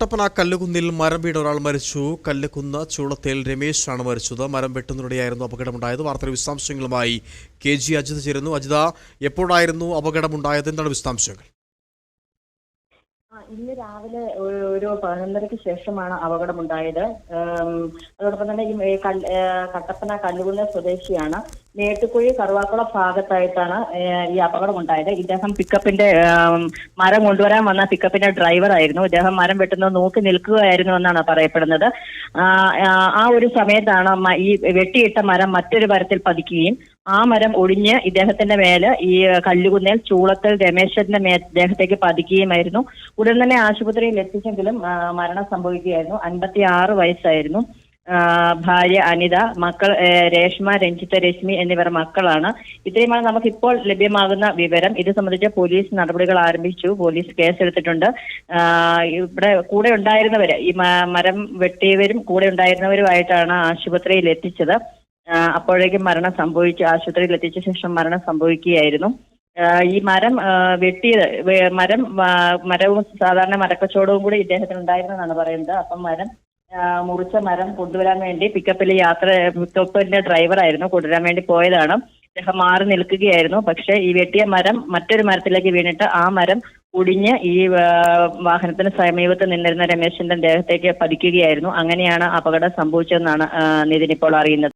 കട്ടപ്പന കല്ലുകുന്നിൽ മരം വീണ് ഒരാൾ മരിച്ചു. കല്ലുകുന്ന് ചൂളത്തേൽ രമേശാണ് മരിച്ചത്. മരം വെട്ടുന്നതിനിടെയായിരുന്നു അപകടമുണ്ടായത്. വാർത്തയുടെ വിശദാംശങ്ങളുമായി കെ ജി അജിത ചേരുന്നു. അജിത എപ്പോഴായിരുന്നു അപകടമുണ്ടായത്? എന്താണ് വിശദാംശങ്ങൾ? ഇന്ന് രാവിലെ ഒരു പതിനൊന്നരയ്ക്ക് ശേഷമാണ് അപകടമുണ്ടായത്. അതോടൊപ്പം തന്നെ ഈ കട്ടപ്പന കല്ലുകുന്ന സ്വദേശിയാണ്. മേട്ടുക്കുഴി കറുവാക്കുള ഭാഗത്തായിട്ടാണ് ഈ അപകടം ഉണ്ടായത് ഇദ്ദേഹം പിക്കപ്പിന്റെ മരം കൊണ്ടുവരാൻ വന്ന പിക്കപ്പിന്റെ ഡ്രൈവർ ആയിരുന്നു. ഇദ്ദേഹം മരം വെട്ടുന്നത് നോക്കി നിൽക്കുകയായിരുന്നു എന്നാണ് പറയപ്പെടുന്നത്. ആ, ഒരു സമയത്താണ് ഈ വെട്ടിയിട്ട മരം മറ്റൊരു മരത്തിൽ പതിക്കുകയും ആ മരം ഒടിഞ്ഞ് ഇദ്ദേഹത്തിന്റെ മേൽ ഈ കല്ലുകുന്നേൽ ചൂളത്തൽ രമേശന്റെ മേ ഇദ്ദേഹത്തേക്ക് പതിക്കുകയുമായിരുന്നു. ഉടൻ തന്നെ ആശുപത്രിയിൽ എത്തിച്ചെങ്കിലും മരണം സംഭവിക്കുകയായിരുന്നു. അൻപത്തി ആറ് വയസ്സായിരുന്നു. ഭാര്യ അനിത മക്കൾ രേഷ്മ രഞ്ജിത്ത രശ്മി എന്നിവർ മക്കളാണ്. ഇത്രയുമാണ് നമുക്ക് ഇപ്പോൾ ലഭ്യമാകുന്ന വിവരം. ഇത് സംബന്ധിച്ച് പോലീസ് നടപടികൾ ആരംഭിച്ചു. പോലീസ് കേസെടുത്തിട്ടുണ്ട്. ഇവിടെ കൂടെ ഉണ്ടായിരുന്നവര് ഈ മരം വെട്ടിയവരും കൂടെ ഉണ്ടായിരുന്നവരുമായിട്ടാണ് ആശുപത്രിയിൽ എത്തിച്ചത്. അപ്പോഴേക്കും മരണം സംഭവിച്ചു. ആശുപത്രിയിൽ എത്തിച്ച ശേഷം മരണം സംഭവിക്കുകയായിരുന്നു. ഈ മരം വെട്ടിയത് മരം മരവും സാധാരണ മരക്കച്ചവടവും കൂടി ഇദ്ദേഹത്തിന് ഉണ്ടായിരുന്നെന്നാണ് പറയുന്നത്. അപ്പം മരം മുറിച്ച മരം കൊണ്ടുവരാൻ വേണ്ടി പിക്കപ്പിൽ യാത്ര പിക്കപ്പിന്റെ ഡ്രൈവറായിരുന്നു കൊണ്ടുവരാൻ വേണ്ടി പോയതാണ്. അദ്ദേഹം മാറി നിൽക്കുകയായിരുന്നു. പക്ഷെ ഈ വെട്ടിയ മരം മറ്റൊരു മരത്തിലേക്ക് വീണിട്ട് ആ മരം ഒടിഞ്ഞ് ഈ വാഹനത്തിന് സമീപത്ത് നിന്നിരുന്ന രമേശിന്റെ ദേഹത്തേക്ക് പതിക്കുകയായിരുന്നു. അങ്ങനെയാണ് അപകടം സംഭവിച്ചതെന്നാണ് നിതിൻ ഇപ്പോൾ അറിയുന്നത്.